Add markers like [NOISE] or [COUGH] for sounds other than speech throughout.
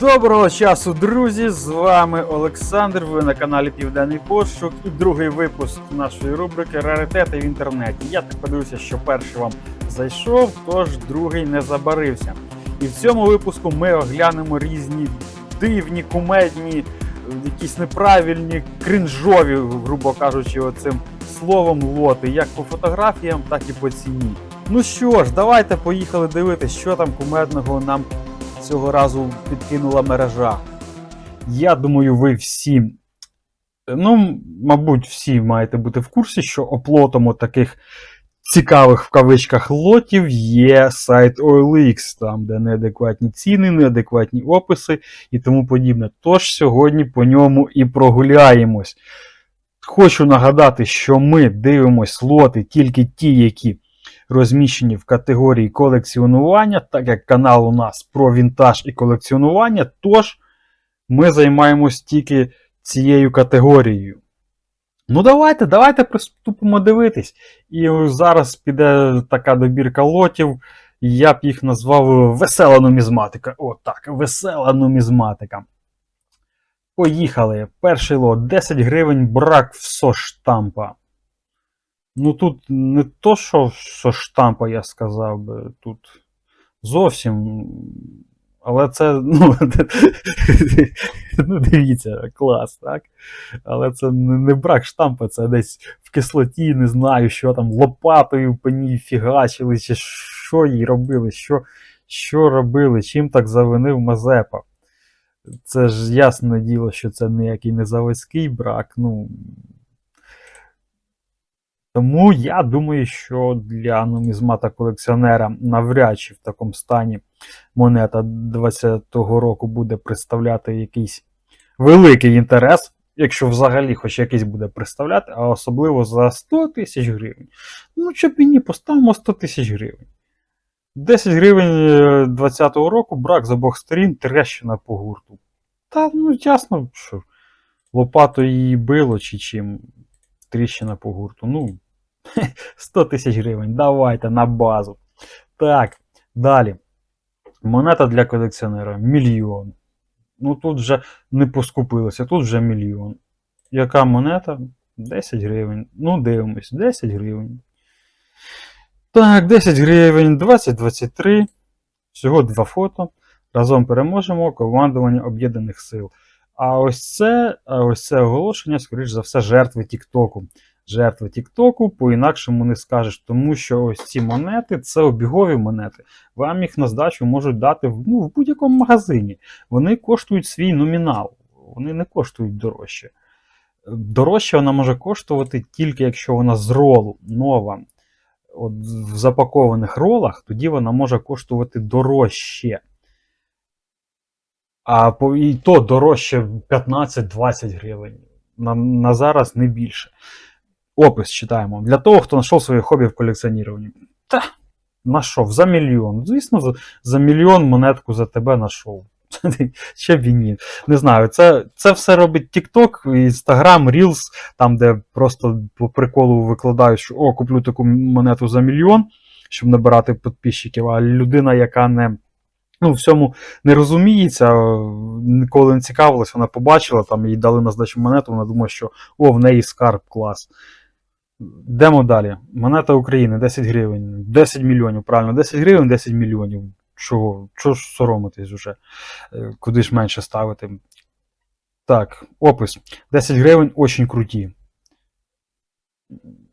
Доброго часу, друзі! З вами Олександр. Ви на каналі Південний Пошук і другий випуск нашої рубрики Раритети в інтернеті. Я так подивився, що перший вам зайшов, тож другий не забарився. І в цьому випуску ми оглянемо різні дивні, кумедні, якісь неправильні, кринжові, грубо кажучи, оцим словом лоти, як по фотографіям, так і по ціні. Ну що ж, давайте поїхали дивитися, що там кумедного нам цього разу підкинула мережа. Я думаю, ви всі, ну, мабуть, всі маєте бути в курсі, що оплотом таких цікавих в кавичках лотів є сайт OLX, там, де неадекватні ціни, неадекватні описи і тому подібне. Тож сьогодні по ньому і прогуляємось. Хочу нагадати, що ми дивимось лоти тільки ті, які розміщені в категорії колекціонування, так як канал у нас про вінтаж і колекціонування, тож ми займаємось тільки цією категорією. Ну, давайте, давайте приступимо дивитись. І зараз піде така добірка лотів, я б їх назвав весела нумізматика. О, так, весела нумізматика. Поїхали. Перший лот 10 гривень брак в соштампа. Ну тут не то, що, що штампа, я сказав би, тут зовсім. Але це, ну, [LAUGHS] ну дивіться, клас, так? Але це не брак штампа, це десь в кислоті, не знаю, що там, лопатою по ній фігачили, чи що їй робили, що, що робили, чим так завинив Мазепа. Це ж ясне діло, що це ніякий не заводський брак. ну... Тому я думаю, що для нумізмата колекціонера навряд чи в такому стані монета 20-го року буде представляти якийсь великий інтерес, якщо взагалі хоч якийсь буде представляти, а особливо за 100 тисяч гривень. Ну, щоб і ні, поставимо 100 тисяч гривень. 10 гривень 20-го року брак з обох сторін, трещина по гурту. Та, ну, ясно, що лопатою її било чи чим. Тріщина по гурту. Ну, [LAUGHS] 100 тисяч гривень. Давайте на базу. Так, далі. Монета для колекціонера. Мільйон. Ну тут вже не поскупилося, тут вже мільйон. Яка монета? 10 гривень. Ну, дивимось, 10 гривень. Так, 10 гривень, 20-23. Всього два фото. Разом переможемо командування Об'єднаних Сил. А ось це ось це оголошення, скоріш за все, жертви Тіктоку. Жертви Тіктоку, по-інакшому не скажеш, тому що ось ці монети це обігові монети. Вам їх на здачу можуть дати ну, в будь-якому магазині. Вони коштують свій номінал, вони не коштують дорожче. Дорожче вона може коштувати тільки якщо вона з ролу нова. От В запакованих ролах, тоді вона може коштувати дорожче. А і то дорожче 15-20 гривень. На, на зараз не більше. Опис читаємо. Для того, хто знайшов своє хобі в колекціонуванні. Та, знайшов за мільйон. Звісно, за, за мільйон монетку за тебе знайшов. [LAUGHS] Ще б і ні. Не знаю, це це все робить TikTok, Instagram, Reels, там, де просто по приколу викладають, що о, куплю таку монету за мільйон, щоб набирати підписчиків, а людина, яка не ну, в не розуміється, ніколи не цікавилась, вона побачила, там їй дали на здачу монету, вона думає, що о, в неї скарб клас. Йдемо далі. Монета України 10 гривень, 10 мільйонів, правильно, 10 гривень, 10 мільйонів. Чого? Чого ж соромитись вже? Куди ж менше ставити? Так, опис. 10 гривень очень круті.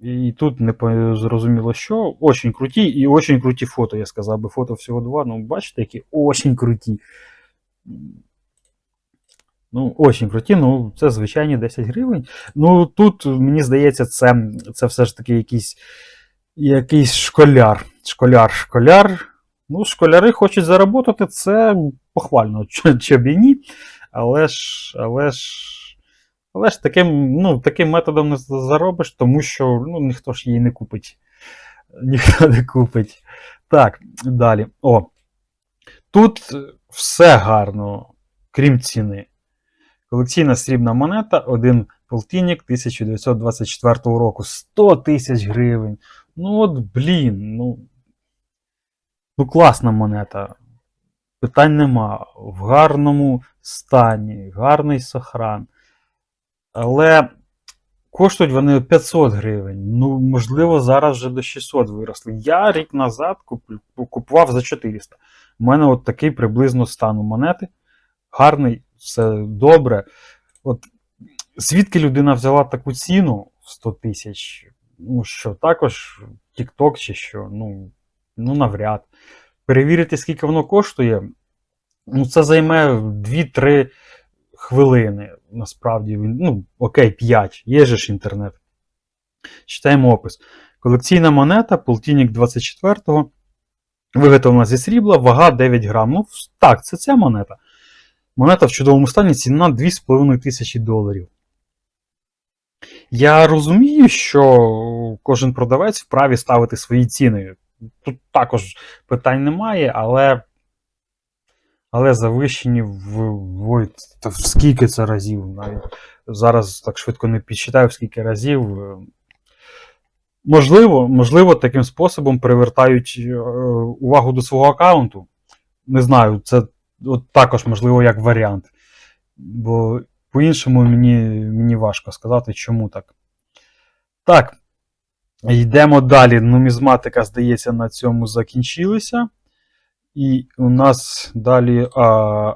І тут не зрозуміло що. Очень круті і очень круті фото. Я сказав би фото всього два. Ну, бачите, які очень круті. Ну, очень круті, ну, це звичайні 10 гривень. Ну, тут, мені здається, це це все ж таки якийсь якийсь школяр. Школяр, школяр. Ну, школяри хочуть заробити, це похвально, [LAUGHS] чи б і ні. Але ж, але ж, але ж таким ну, таким методом не заробиш, тому що ну, ніхто ж її не купить. Ніхто не купить. Так, далі. О. Тут все гарно, крім ціни. Колекційна срібна монета, один полтинник 1924 року. 100 тисяч гривень. Ну от, блін, ну. Ну, класна монета. питань нема. В гарному стані, гарний сохран. Але коштують вони 500 гривень. Ну, можливо, зараз вже до 600 виросли. Я рік назад куп- купував за 400. У мене от такий приблизно стан у монети. Гарний, все добре. От звідки людина взяла таку ціну 100 тисяч? Ну що, також TikTok чи що? Ну, ну навряд. Перевірити, скільки воно коштує, ну, це займе 2-3 хвилини. Насправді, Він- ну, окей, 5. Є же ж інтернет. Читаємо опис. Колекційна монета, полтинник 24-го. Виготовлена зі срібла, вага 9 грам. Ну, так, це ця монета. Монета в чудовому стані, ціна 2,5 тисячі доларів. Я розумію, що кожен продавець вправі ставити свої ціни. Тут також питань немає, але. Але завищені в, ой, та в скільки це разів. Навіть зараз так швидко не підсчитаю, скільки разів. Е, Можливо, можливо, таким способом привертають е, увагу до свого аккаунту. Не знаю, це от також можливо як варіант. Бо по-іншому мені, мені важко сказати, чому так. Так. Йдемо далі. Нумізматика, здається, на цьому закінчилася. І у нас далі а,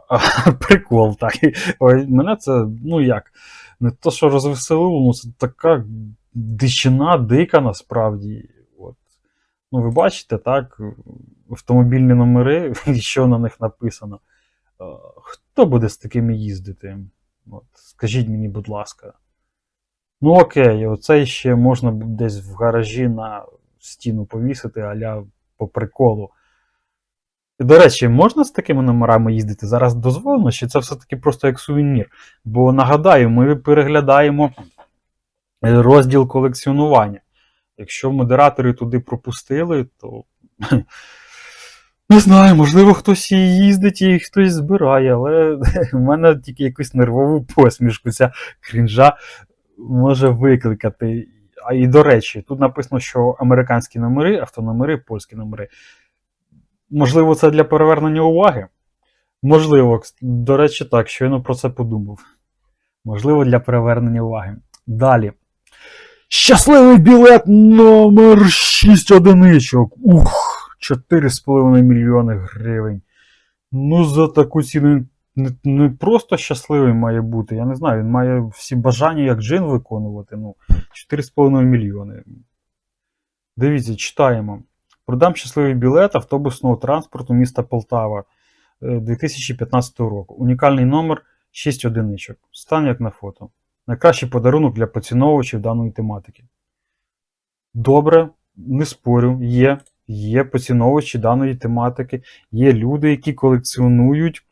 а, [LAUGHS] прикол. Так. Мене це, ну як, не то, що розвеселило, ну це така дичина дика насправді. От. Ну, ви бачите, так, автомобільні номери, [LAUGHS] що на них написано. Хто буде з такими їздити? От, скажіть мені, будь ласка. Ну, окей, оцей ще можна десь в гаражі на стіну повісити, аля по приколу. До речі, можна з такими номерами їздити? Зараз дозволено, чи це все-таки просто як сувенір? Бо нагадаю, ми переглядаємо е, розділ колекціонування. Якщо модератори туди пропустили, то [LAUGHS] не знаю, можливо, хтось і їздить і хтось збирає, але [LAUGHS] в мене тільки якусь нервову посмішку ця крінжа може викликати. А і до речі, тут написано, що американські номери, автономери, польські номери. Можливо, це для перевернення уваги? Можливо, до речі, так, щойно про це подумав. Можливо, для перевернення уваги. Далі. Щасливий білет номер 6 одиничок. Ух, 4,5 мільйони гривень. Ну, за таку ціну не, не просто щасливий має бути. Я не знаю, він має всі бажання як джин виконувати. Ну, 4,5 мільйони. Дивіться, читаємо. Продам щасливий білет автобусного транспорту міста Полтава е, 2015 року. Унікальний номер 6 одиничок. Стан як на фото. Найкращий подарунок для поціновувачів даної тематики. Добре, не спорю, є. Є поціновувачі даної тематики, є люди, які колекціонують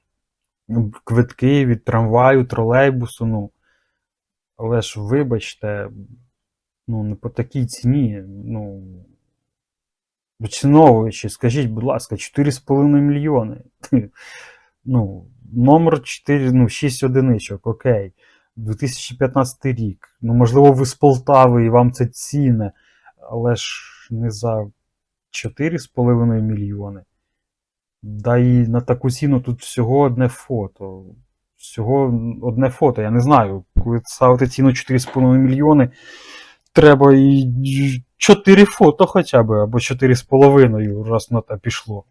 ну, квитки від трамваю, тролейбусу. Ну. Але ж, вибачте, ну, не по такій ціні. Ну, поціновувачі, скажіть, будь ласка, 4,5 мільйони. [LAUGHS] Ну, номер 4, ну, 6 одиничок, окей. 2015 рік. Ну, можливо, ви з Полтави і вам це ціне, але ж не за 4,5 мільйони. Да і на таку ціну тут всього одне фото. Всього одне фото. Я не знаю, коли ставити ціну 4,5 мільйони, треба і 4 фото хоча б, або 4,5, раз на те пішло.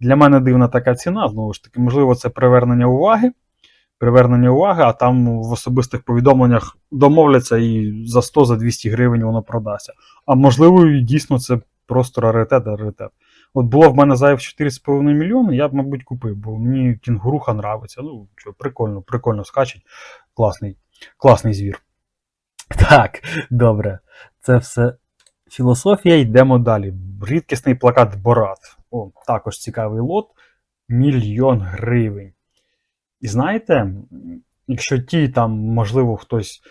Для мене дивна така ціна, знову ж таки, можливо, це привернення уваги. Привернення уваги, а там в особистих повідомленнях домовляться і за 100-200 гривень воно продасться. А можливо, і дійсно це просто раритет, раритет. От було в мене зайв 4,5 мільйони, я б, мабуть, купив, бо мені кінгуруха нравиться. Ну, що, прикольно, прикольно скачить. Класний, класний звір. Так, добре. Це все філософія. Йдемо далі. Рідкісний плакат Борат. О, також цікавий лот. Мільйон гривень. І знаєте, якщо ті там, можливо, хтось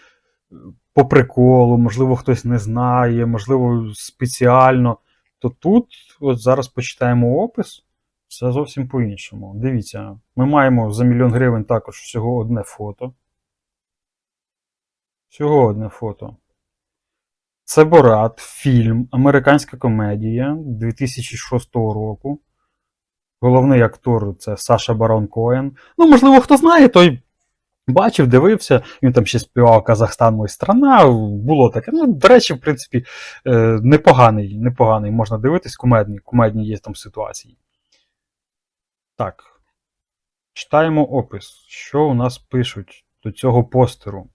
по приколу, можливо, хтось не знає, можливо, спеціально, то тут, от зараз почитаємо опис, все зовсім по-іншому. Дивіться, ми маємо за мільйон гривень також всього одне фото. Всього одне фото. Це Борат, фільм, американська комедія 2006 року. Головний актор це Саша Барон Коен. Ну, можливо, хто знає, той бачив, дивився. Він там ще співав Казахстан моя страна. Було таке. Ну, до речі, в принципі, е, непоганий, непоганий. Можна дивитись, кумедні, кумедні є там ситуації. Так. Читаємо опис. Що у нас пишуть до цього постеру?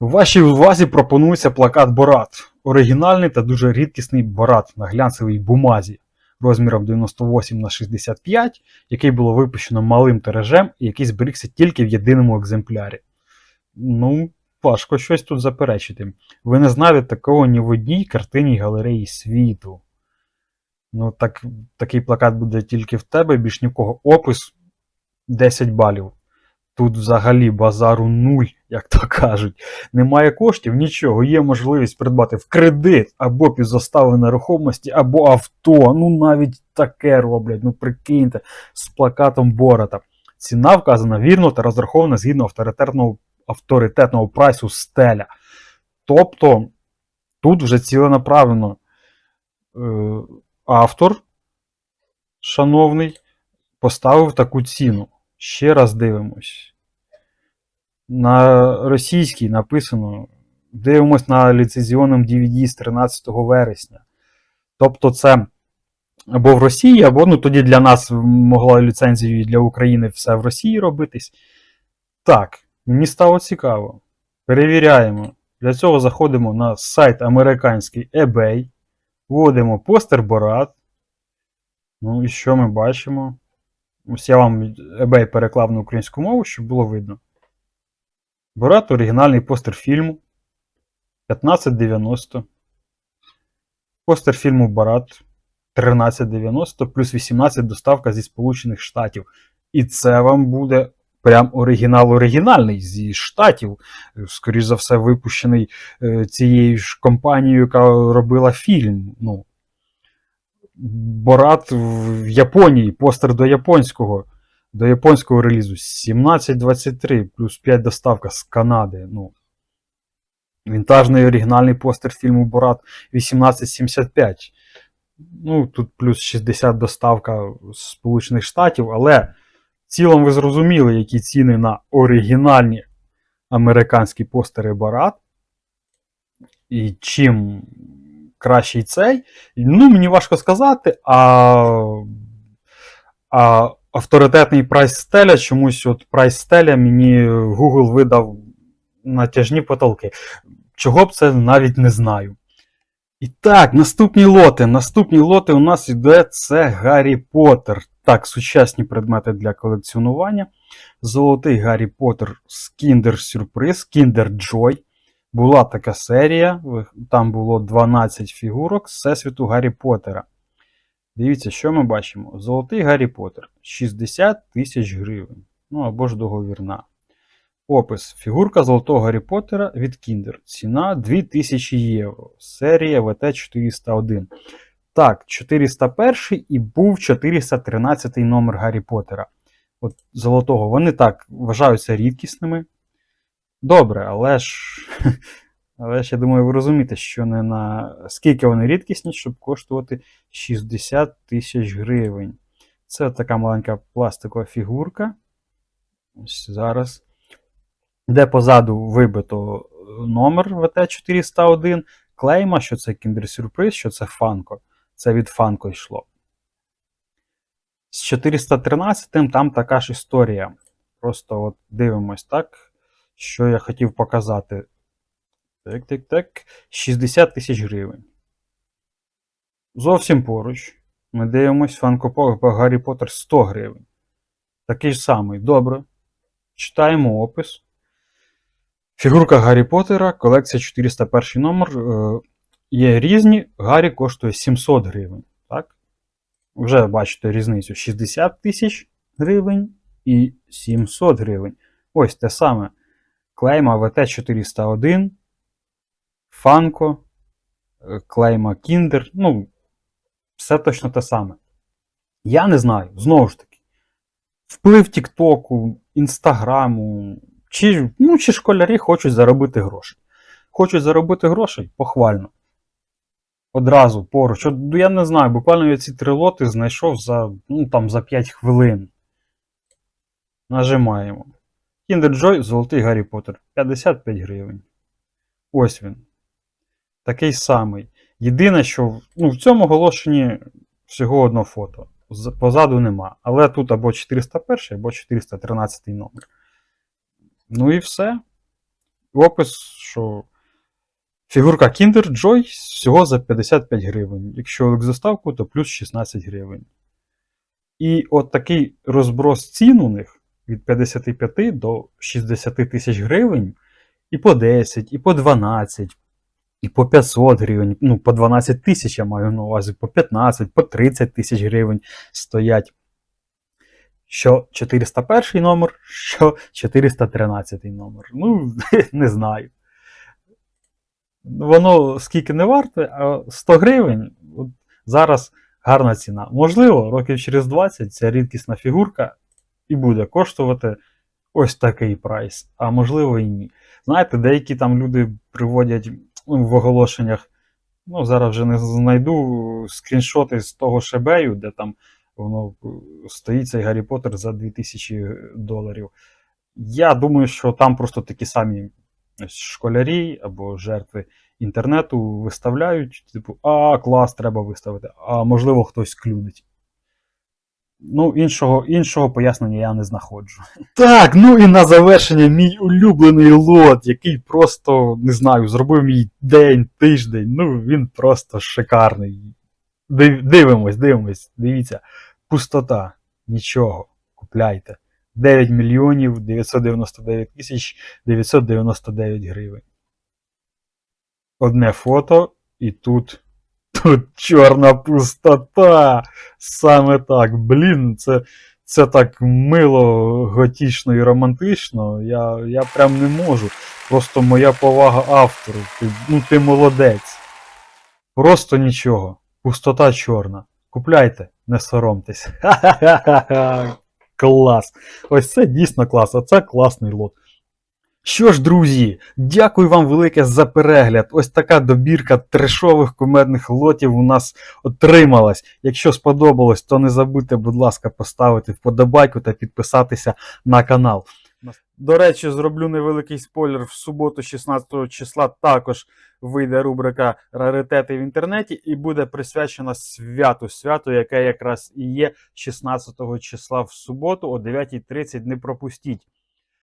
Вашій увазі пропонується плакат Борат. Оригінальний та дуже рідкісний Борат на глянцевій бумазі розміром 98 на 65, який було випущено малим тиражем і який зберігся тільки в єдиному екземплярі. Ну, важко щось тут заперечити. Ви не знаєте такого ні в одній картині галереї світу. Ну, так, такий плакат буде тільки в тебе, більш ні в кого. Опис 10 балів. Тут взагалі базару нуль, як то кажуть. Немає коштів, нічого. Є можливість придбати в кредит або під застави нерухомості, або авто. Ну навіть таке роблять. Ну прикиньте, з плакатом Бората. Ціна вказана вірно та розрахована згідно авторитетного, авторитетного прайсу стеля. Тобто тут вже ціленаправлено е, автор, шановний, поставив таку ціну. Ще раз дивимось. На російській написано. Дивимось на ліцензіонному DVD з 13 вересня. Тобто, це або в Росії, або ну, тоді для нас могла ліцензію для України все в Росії робитись. Так, мені стало цікаво. Перевіряємо. Для цього заходимо на сайт американський eBay. Вводимо постер Борат. Ну і що ми бачимо? Ось я вам eBay переклав на українську мову, щоб було видно. Борат оригінальний постер фільму 1590. Постер фільму Барат 1390 плюс 18 доставка зі Сполучених Штатів. І це вам буде прям оригінал оригінальний зі Штатів. Скоріше за все, випущений е, цією ж компанією, яка робила фільм. Ну, Борат в Японії, постер до японського, до японського релізу 1723 плюс 5 доставка з Канади. Ну, Вінтажний оригінальний постер фільму Борат 1875. Ну, тут плюс 60 доставка з Сполучених Штатів, але в цілому ви зрозуміли, які ціни на оригінальні американські постери Борат. І чим кращий цей. Ну, мені важко сказати, а, а авторитетний прайс стеля, чомусь от прайс стеля мені Google видав натяжні потолки. Чого б це навіть не знаю. І так, наступні лоти. Наступні лоти у нас йде це Гаррі Поттер. Так, сучасні предмети для колекціонування. Золотий Гаррі Поттер з Kinder Surprise, Kinder Joy. Була така серія, там було 12 фігурок з Всесвіту Гаррі Поттера. Дивіться, що ми бачимо. Золотий Гаррі Поттер 60 тисяч гривень. Ну або ж договірна. Опис. Фігурка Золотого Гаррі Поттера від Kinder. Ціна 2000 євро. Серія ВТ-401. Так, 401 і був 413 номер Гаррі Поттера. От Золотого. Вони так вважаються рідкісними. Добре, але ж. [LAUGHS] Але ж я думаю, ви розумієте, що не на скільки вони рідкісні, щоб коштувати 60 тисяч гривень. Це така маленька пластикова фігурка. Ось зараз. Де позаду вибито номер ВТ-401, клейма, що це Surprise, що це Фанко. Це від Фанко йшло. З 413 там така ж історія. Просто от дивимось так, що я хотів показати. Так, так, так. 60 тисяч гривень. Зовсім поруч. Ми дивимось фанкопо Гаррі Поттер 100 гривень. Такий ж самий. Добре. Читаємо опис. Фігурка Гаррі Поттера, колекція 401 номер. Е, Є різні. Гаррі коштує 700 гривень. Так? Вже бачите різницю: 60 тисяч гривень і 700 гривень. Ось те саме. Клейма ВТ-401, Фанко, е, клейма Kinder. Ну, все точно те саме. Я не знаю, знову ж таки. Вплив Тіктоку, Інстаграму, чи, ну, чи школярі хочуть заробити гроші. Хочуть заробити грошей похвально. одразу поруч. От, ну, я не знаю, буквально я ці три лоти знайшов за, ну, там, за 5 хвилин. Нажимаємо. Kinder Joy Золотий Гаррі Поттер. 55 гривень. Ось він. Такий самий. Єдине, що ну, в цьому оголошенні всього одно фото. З- Позаду нема. Але тут або 401, або 413 номер. Ну і все. Опис, що фігурка Kinder Joy всього за 55 гривень. Якщо з то плюс 16 гривень. І от такий розброс цін у них від 55 до 60 тисяч гривень, і по 10, і по 12, і по 500 гривень, ну, по 12 тисяч я маю на увазі, по 15, по 30 тисяч гривень стоять. Що 401 номер, що 413 номер. Ну, [LAUGHS] не знаю. Воно скільки не варте, а 100 гривень от зараз гарна ціна. Можливо, років через 20 ця рідкісна фігурка і буде коштувати ось такий прайс, а можливо і ні. Знаєте, деякі там люди приводять ну, в оголошеннях, ну зараз вже не знайду скріншоти з того шебею, де там воно е, стоїть цей Гаррі Поттер за 2000 доларів. Я думаю, що там просто такі самі школярі або жертви інтернету виставляють, типу, а, клас, треба виставити, а можливо хтось клюнеть. Ну, іншого, іншого пояснення я не знаходжу. Так, ну і на завершення мій улюблений лот, який просто, не знаю, зробив мій день, тиждень. Ну, він просто шикарний. Див- Дивимось, дивимось, дивіться. Пустота. Нічого. Купляйте. 9 мільйонів 999 тисяч 999 гривень. Одне фото, і тут. Тут чорна пустота. Саме так. Блін, це, це так мило, готічно і романтично. Я, я прям не можу. Просто моя повага автору. Ти, ну ти молодець. Просто нічого. Пустота чорна. Купляйте, не соромтесь. [LAUGHS] Ха-ха-ха-ха. Клас. Ось це дійсно клас, а це класний лот. Що ж, друзі, дякую вам велике за перегляд. Ось така добірка трешових кумедних лотів у нас отрималась. Якщо сподобалось, то не забудьте, будь ласка, поставити вподобайку та підписатися на канал. До речі, зроблю невеликий спойлер. В суботу, 16 числа, також вийде рубрика Раритети в інтернеті і буде присвячена святу. Свято, яке якраз і є 16 числа в суботу о 9.30. Не пропустіть.